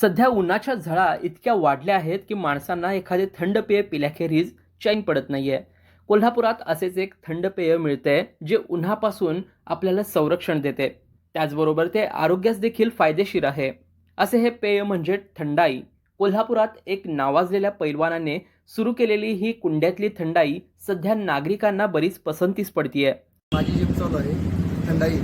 सध्या उन्हाच्या झळा इतक्या वाढल्या आहेत की माणसांना एखादे थंड पेय पिल्याखेरीज चैन पडत नाही आहे कोल्हापुरात असेच एक थंड पेय मिळते जे उन्हापासून आपल्याला संरक्षण देते. त्याचबरोबर ते आरोग्यास देखील फायदेशीर आहे. असे हे पेय म्हणजे थंडाई. कोल्हापुरात एक नावाजलेल्या पैलवानाने सुरू केलेली ही कुंड्यातली थंडाई सध्या नागरिकांना बरीच पसंतीस पडतीये. माझी जिम चालू आहे. थंडाई.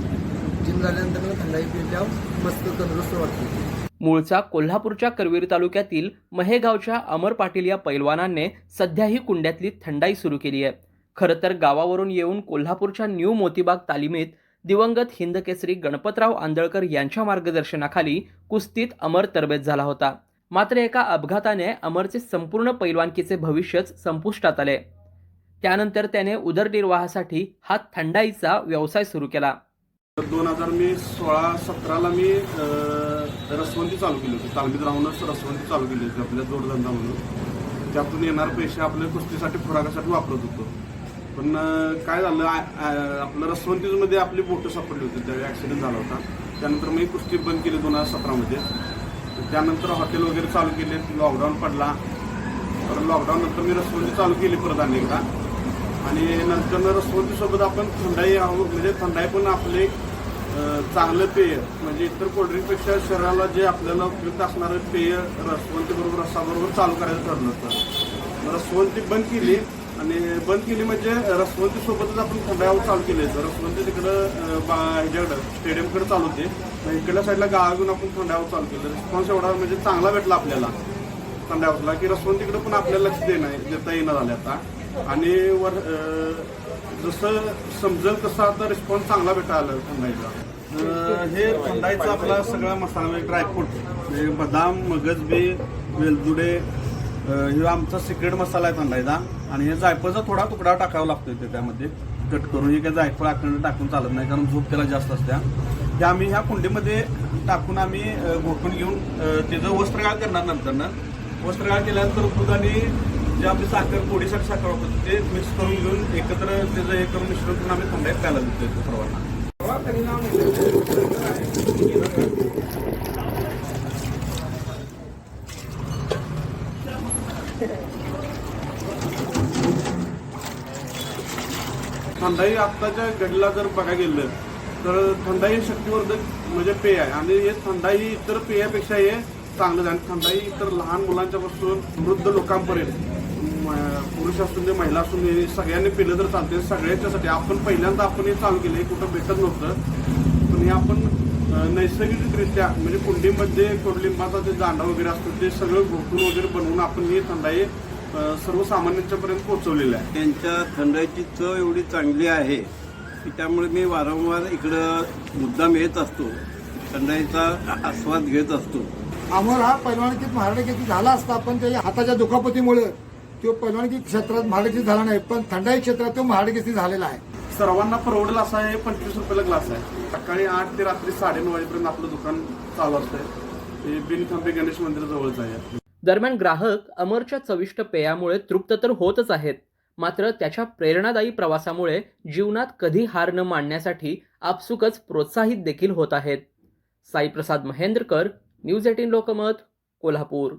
जिम झाल्यानंतर थंडाई पिल्यावर मस्त तंदुरुस्त वाटते. मूळचा कोल्हापूरच्या करवीर तालुक्यातील महेगावच्या अमर पाटील या पैलवानाने सध्या ही कुंड्यातली थंडाई सुरू केली आहे. खरं तर गावावरून येऊन कोल्हापूरच्या न्यू मोतीबाग तालिमीत दिवंगत हिंदकेसरी गणपतराव आंदळकर यांच्या मार्गदर्शनाखाली कुस्तीत अमर तरबेज झाला होता. मात्र एका अपघाताने अमरचे संपूर्ण पैलवानकीचे भविष्यच संपुष्टात आले. त्यानंतर त्याने उदरनिर्वाहासाठी हा थंडाईचा व्यवसाय सुरू केला. दोन हजार मी सोळा सतराला मी रसवंती चालू केली होती. तालमीत राहूनच रसवंती चालू केली होती आपल्या जोडधंदा म्हणून. त्यातून येणार पैसे आपल्या कुस्तीसाठी खुराकासाठी वापरत होतो. पण काय झालं आपलं रसवंतीमध्ये आपली बोटं सापडली होती. त्यावेळी ॲक्सिडेंट झाला होता. त्यानंतर मी कुस्ती बंद केली दोन हजार सतरामध्ये. त्यानंतर हॉटेल वगैरे चालू केले. लॉकडाऊन पडला. तर लॉकडाऊन नंतर मी रसवंती चालू केली परत अनेकदा. आणि नंतर रसवंतीसोबत आपण थंडाई म्हणजे थंडाई पण आपले चांगलं पेय. म्हणजे इतर कोल्ड्रिंकपेक्षा शरीराला जे आपल्याला उपयुक्त असणारं पेय रसवंतीबरोबर रसाबरोबर चालू करायचं ठरलं होतं. रसवंती बंद केली आणि बंद केली म्हणजे रसवंती सोबतच आपण थंडाईवर चालू केली. तर रसवंती तिकडं बा- ह्याच्याकडं स्टेडियमकडे चालू होते. मग इकडल्या साईडला गावातून आपण थंडाईवर चालू केलं. रिस्पॉन्स एवढा म्हणजे चांगला भेटला आपल्याला थंडाईवरला की रसवंतीकडे पण आपल्याला लक्ष देणं देता येणं झालं आता. आणि वर जसं समजेल तसा आता रिस्पॉन्स चांगला भेटायला थंडाईचा हे थंडाईचा आपला सगळा मसाला म्हणजे ड्रायफ्रूट म्हणजे बदाम मगज बी वेलदुडे हे आमचा सिक्रेट मसाला आहे थंडाईचा. आणि हे जायफळचा थोडा तुकडा टाकावा लागतो इथे त्यामध्ये. कट करून हे काय जायफळ अखंड टाकून चालत नाही कारण झोप त्याला जास्त असत्या ते आम्ही ह्या कुंडीमध्ये टाकून आम्ही घोटून घेऊन अं, त्याचं वस्त्रगाळ करणार नंतर ना वस्त्रगाळ केल्यानंतर दूध आणि जे आपली साखर पोळीसाठी साखर वापरतो ते मिक्स करून घेऊन एकत्र त्याचं हे करून मिश्रण करून आम्ही थंडाईत प्यायला देतो सर्वांना. थंडाई आत्ताच्या घडीला जर बघायला गेलं तर थंडाई हे शक्तिवर्धक म्हणजे पेय आहे. आणि हे थंडाई इतर पेयापेक्षा हे चांगलं आहे. आणि थंडाई इतर लहान मुलांच्यापासून वृद्ध लोकांपर्यंत पुरुष असून दे महिला असून दे सगळ्यांनी पिलं तर चालते सगळ्यांच्यासाठी आपण पहिल्यांदा आपण हे चालू केलं हे कुठं भेटत नव्हतं. पण हे आपण नैसर्गिकरित्या म्हणजे कुंडीमध्ये कडुलिंबाचा जे दांडा वगैरे असतो ते सगळं घोटून वगैरे बनवून आपण ही थंडाई अं, सर्वसामान्यांच्या पर्यंत पोहोचवलेलं आहे. त्यांच्या थंडाईची चव एवढी चांगली आहे की त्यामुळे मी वारंवार इकडं मुद्दाम येत असतो. थंडाईचा आस्वाद घेत असतो. अमर हा पैलवानकीत महाराष्ट्राची झाला असता पण त्याच्या हाताच्या दुखापतीमुळे तो पैलवानकी क्षेत्रात महाराष्ट्राची झाला नाही पण थंडाई क्षेत्रात तो महाराष्ट्राची झालेला आहे. सर्वांना परवडेल असा हे पंचवीस रुपयाला ग्लास आहे. सकाळी आठ ते रात्री साडेनऊ वाजेपर्यंत आपलं दुकान चालू असतंय. ते बिनखंबे गणेश मंदिराजवळच आहे. दरम्यान ग्राहक अमरच्या चविष्ट पेयामुळे तृप्त तर होतच आहेत मात्र त्याच्या प्रेरणादायी प्रवासामुळे जीवनात कधी हार न मानण्यासाठी आपसुकच प्रोत्साहित देखील होत आहेत. Saiprasad Mahendrakar news eighteen Lokmat Kolhapur.